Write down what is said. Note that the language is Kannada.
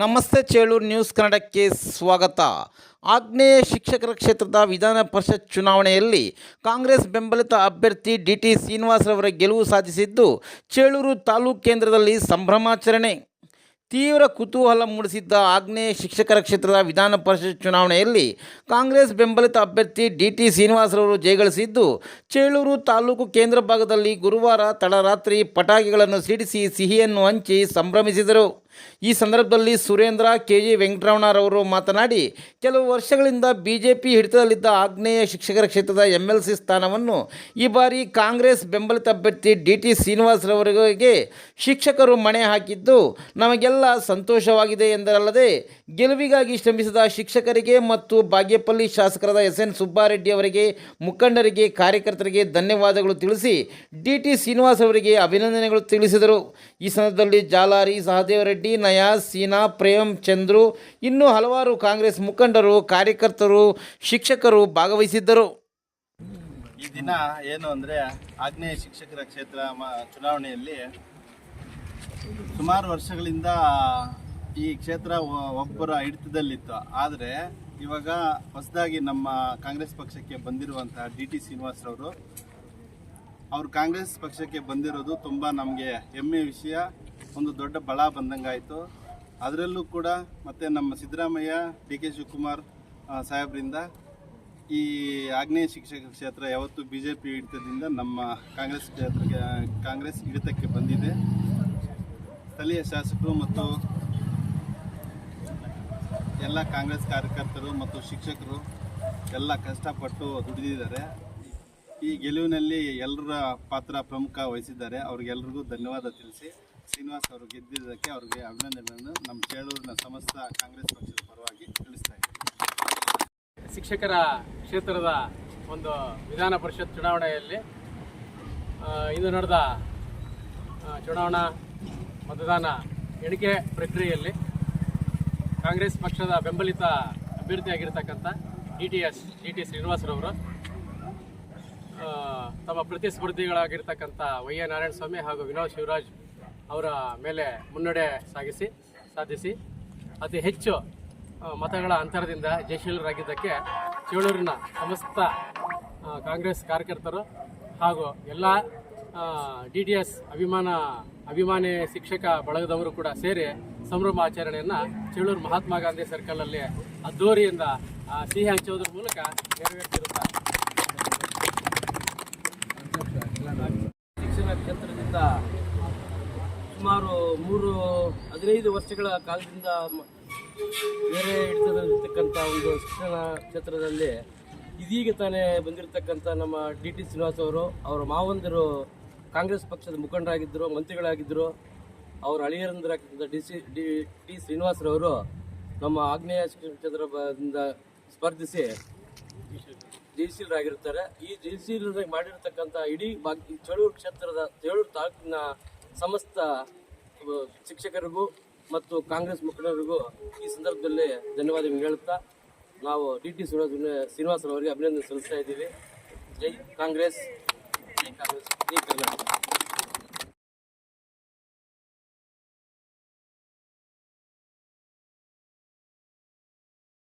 ನಮಸ್ತೆ ಚೇಳೂರು ನ್ಯೂಸ್ ಕನ್ನಡಕ್ಕೆ ಸ್ವಾಗತ. ಆಗ್ನೇಯ ಶಿಕ್ಷಕರ ಕ್ಷೇತ್ರದ ವಿಧಾನ ಪರಿಷತ್ ಚುನಾವಣೆಯಲ್ಲಿ ಕಾಂಗ್ರೆಸ್ ಬೆಂಬಲಿತ ಅಭ್ಯರ್ಥಿ ಡಿ ಟಿ ಶ್ರೀನಿವಾಸರವರ ಗೆಲುವು ಸಾಧಿಸಿದ್ದು ಚೇಳೂರು ತಾಲೂಕು ಕೇಂದ್ರದಲ್ಲಿ ಸಂಭ್ರಮಾಚರಣೆ. ತೀವ್ರ ಕುತೂಹಲ ಮೂಡಿಸಿದ್ದ ಆಗ್ನೇಯ ಶಿಕ್ಷಕರ ಕ್ಷೇತ್ರದ ವಿಧಾನ ಪರಿಷತ್ ಚುನಾವಣೆಯಲ್ಲಿ ಕಾಂಗ್ರೆಸ್ ಬೆಂಬಲಿತ ಅಭ್ಯರ್ಥಿ ಡಿ ಟಿ ಶ್ರೀನಿವಾಸರವರು ಜಯಗಳಿಸಿದ್ದು ಚೇಳೂರು ತಾಲೂಕು ಕೇಂದ್ರ ಭಾಗದಲ್ಲಿ ಗುರುವಾರ ತಡರಾತ್ರಿ ಪಟಾಕಿಗಳನ್ನು ಸಿಡಿಸಿ ಸಿಹಿಯನ್ನು ಹಂಚಿ ಸಂಭ್ರಮಿಸಿದರು. ಈ ಸಂದರ್ಭದಲ್ಲಿ ಸುರೇಂದ್ರ ಕೆ ಜಿ ವೆಂಕಟರಮಣರವರು ಮಾತನಾಡಿ, ಕೆಲವು ವರ್ಷಗಳಿಂದ ಬಿ ಜೆ ಪಿ ಹಿಡಿತದಲ್ಲಿದ್ದ ಆಗ್ನೇಯ ಶಿಕ್ಷಕರ ಕ್ಷೇತ್ರದ ಎಂ ಎಲ್ ಸಿ ಸ್ಥಾನವನ್ನು ಈ ಬಾರಿ ಕಾಂಗ್ರೆಸ್ ಬೆಂಬಲಿತ ಅಭ್ಯರ್ಥಿ ಡಿ ಟಿ ಶ್ರೀನಿವಾಸರವರಿಗೆ ಶಿಕ್ಷಕರು ಮಣೆ ಹಾಕಿದ್ದು ನಮಗೆಲ್ಲ ಸಂತೋಷವಾಗಿದೆ ಎಂದರಲ್ಲದೆ, ಗೆಲುವಿಗಾಗಿ ಶ್ರಮಿಸಿದ ಶಿಕ್ಷಕರಿಗೆ ಮತ್ತು ಬಾಗೇಪಲ್ಲಿ ಶಾಸಕರಾದ ಎಸ್ ಎನ್ ಸುಬ್ಬಾರೆಡ್ಡಿ ಅವರಿಗೆ, ಮುಖಂಡರಿಗೆ, ಕಾರ್ಯಕರ್ತರಿಗೆ ಧನ್ಯವಾದಗಳು ತಿಳಿಸಿ ಡಿ ಟಿ ಶ್ರೀನಿವಾಸ್ ಅವರಿಗೆ ಅಭಿನಂದನೆಗಳು ತಿಳಿಸಿದರು. ಈ ಸಂದರ್ಭದಲ್ಲಿ ಜಾಲಾರಿ ಸಹದೇವರೆಡ್ಡಿ ನಯಾಜ್ ಸೀನಾ, ಪ್ರೇಮ್, ಚಂದ್ರು ಇನ್ನೂ ಹಲವಾರು ಕಾಂಗ್ರೆಸ್ ಮುಖಂಡರು, ಕಾರ್ಯಕರ್ತರು, ಶಿಕ್ಷಕರು ಭಾಗವಹಿಸಿದ್ದರು. ಈ ದಿನ ಏನು ಅಂದರೆ ಆಗ್ನೇಯ ಶಿಕ್ಷಕರ ಕ್ಷೇತ್ರ ಚುನಾವಣೆಯಲ್ಲಿ ಸುಮಾರು ವರ್ಷಗಳಿಂದ ಈ ಕ್ಷೇತ್ರ ಒಬ್ಬರ ಹಿಡಿತದಲ್ಲಿತ್ತು. ಆದರೆ ಇವಾಗ ಹೊಸದಾಗಿ ನಮ್ಮ ಕಾಂಗ್ರೆಸ್ ಪಕ್ಷಕ್ಕೆ ಬಂದಿರುವಂತಹ ಡಿ ಟಿ ಶ್ರೀನಿವಾಸ್ರವರು ಅವರು ಕಾಂಗ್ರೆಸ್ ಪಕ್ಷಕ್ಕೆ ಬಂದಿರೋದು ತುಂಬ ನಮಗೆ ಹೆಮ್ಮೆ ವಿಷಯ. ಒಂದು ದೊಡ್ಡ ಬಳ ಬಂದಂಗಾಯಿತು. ಅದರಲ್ಲೂ ಕೂಡ ಮತ್ತು ನಮ್ಮ ಸಿದ್ದರಾಮಯ್ಯ ಡಿ ಕೆ ಶಿವಕುಮಾರ್ ಸಾಹೇಬ್ರಿಂದ ಈ ಆಗ್ನೇಯ ಶಿಕ್ಷಕ ಕ್ಷೇತ್ರ ಯಾವತ್ತು ಬಿ ಜೆ ಪಿ ಹಿಡಿತದಿಂದ ನಮ್ಮ ಕಾಂಗ್ರೆಸ್ ಕ್ಷೇತ್ರಕ್ಕೆ, ಕಾಂಗ್ರೆಸ್ ಹಿಡಿತಕ್ಕೆ ಬಂದಿದೆ. ಸ್ಥಳೀಯ ಶಾಸಕರು ಮತ್ತು ಎಲ್ಲ ಕಾಂಗ್ರೆಸ್ ಕಾರ್ಯಕರ್ತರು ಮತ್ತು ಶಿಕ್ಷಕರು ಎಲ್ಲ ಕಷ್ಟಪಟ್ಟು ದುಡಿದಿದ್ದಾರೆ. ಈ ಗೆಲುವಿನಲ್ಲಿ ಎಲ್ಲರ ಪಾತ್ರ ಪ್ರಮುಖ ವಹಿಸಿದ್ದಾರೆ. ಅವ್ರಿಗೆಲ್ರಿಗೂ ಧನ್ಯವಾದ ತಿಳಿಸಿ. ಶ್ರೀನಿವಾಸ್ ಅವರು ಗೆದ್ದಿದ್ದಕ್ಕೆ ಅವ್ರಿಗೆ ಅಭಿನಂದನೆಗಳನ್ನು. ನಮ್ಮ ಚೇಳೂರಿನ ಸಮಸ್ತ ಕಾಂಗ್ರೆಸ್ ಪಕ್ಷದ ಪರವಾಗಿ ತಿಳಿಸ್ತಾ ಇದ್ದೀನಿ. ಶಿಕ್ಷಕರ ಕ್ಷೇತ್ರದ ಒಂದು ವಿಧಾನ ಪರಿಷತ್ ಚುನಾವಣೆಯಲ್ಲಿ ಇಂದು ನಡೆದ ಚುನಾವಣಾ ಮತದಾನ ಎಣಿಕೆ ಪ್ರಕ್ರಿಯೆಯಲ್ಲಿ ಕಾಂಗ್ರೆಸ್ ಪಕ್ಷದ ಬೆಂಬಲಿತ ಅಭ್ಯರ್ಥಿಯಾಗಿರ್ತಕ್ಕಂಥ D T S, D T ಶ್ರೀನಿವಾಸರವರು ತಮ್ಮ ಪ್ರತಿಸ್ಪರ್ಧಿಗಳಾಗಿರ್ತಕ್ಕಂಥ ವೈ ಎ ನಾರಾಯಣಸ್ವಾಮಿ ಹಾಗೂ ವಿನೋದ್ ಶಿವರಾಜ್ ಅವರ ಮೇಲೆ ಮುನ್ನಡೆ ಸಾಗಿಸಿ, ಸಾಧಿಸಿ, ಅತಿ ಹೆಚ್ಚು ಮತಗಳ ಅಂತರದಿಂದ ಜಯಶೀಲರಾಗಿದ್ದಕ್ಕೆ ಚೇಳೂರಿನ ಸಮಸ್ತ ಕಾಂಗ್ರೆಸ್ ಕಾರ್ಯಕರ್ತರು ಹಾಗೂ ಎಲ್ಲ ಡಿ ಡಿ ಎಸ್ ಅಭಿಮಾನ, ಅಭಿಮಾನಿ ಶಿಕ್ಷಕ ಬಳಗದವರು ಕೂಡ ಸೇರಿ ಸಂಭ್ರಮ ಆಚರಣೆಯನ್ನು ಚೇಳೂರು ಮಹಾತ್ಮ ಗಾಂಧಿ ಸರ್ಕಲಲ್ಲಿ ಅದ್ದೂರಿಯಿಂದ ಸಿಹಿ ಹಂಚುವುದರ ಮೂಲಕ ನೆರವೇರ್ತಿರುತ್ತಾರೆ ಶಿಕ್ಷಣ ಕ್ಷೇತ್ರದಿಂದ ಸುಮಾರು ಮೂರು ಹದಿನೈದು ವರ್ಷಗಳ ಕಾಲದಿಂದ ಬೇರೆ ಹಿಡಿತದಲ್ಲಿರ್ತಕ್ಕಂಥ ಒಂದು ಶಿಕ್ಷಣ ಕ್ಷೇತ್ರದಲ್ಲಿ ಇದೀಗ ತಾನೇ ಬಂದಿರತಕ್ಕಂಥ ನಮ್ಮ ಡಿ ಟಿ ಶ್ರೀನಿವಾಸ್ ಅವರು, ಅವರ ಮಾವಂದಿರು ಕಾಂಗ್ರೆಸ್ ಪಕ್ಷದ ಮುಖಂಡರಾಗಿದ್ದರು, ಮಂತ್ರಿಗಳಾಗಿದ್ದರು. ಅವರ ಅಳಿಯರಂದರಾಗಿದ್ದ ಡಿ ಸಿ, ಡಿ, ಟಿ ಶ್ರೀನಿವಾಸರವರು ನಮ್ಮ ಆಗ್ನೇಯ ಶಿಕ್ಷಣ ಕ್ಷೇತ್ರದಿಂದ ಸ್ಪರ್ಧಿಸಿ ಜಯಶೀಲರಾಗಿರ್ತಾರೆ ಈ ಜಯಶೀಲರಾಗಿ ಮಾಡಿರ್ತಕ್ಕಂಥ ಇಡೀ ಈ ಚೇಳೂರು ಕ್ಷೇತ್ರದ, ಚಳೂರು ತಾಲೂಕಿನ ಸಮಸ್ತ ಶಿಕ್ಷಕರಿಗೂ ಮತ್ತು ಕಾಂಗ್ರೆಸ್ ಮುಖಂಡರಿಗೂ ಈ ಸಂದರ್ಭದಲ್ಲಿ ಧನ್ಯವಾದ ಹೇಳುತ್ತಾ, ನಾವು ಡಿ ಟಿ ಶ್ರೀನಿವಾಸ ಶ್ರೀನಿವಾಸರವರಿಗೆ ಅಭಿನಂದನೆ ಸಲ್ಲಿಸ್ತಾ ಇದ್ದೀವಿ. ಜೈ ಕಾಂಗ್ರೆಸ್ ಜೈ ಕಾಂಗ್ರೆಸ್, ಜೈ ಕರ್ನಾಟಕ.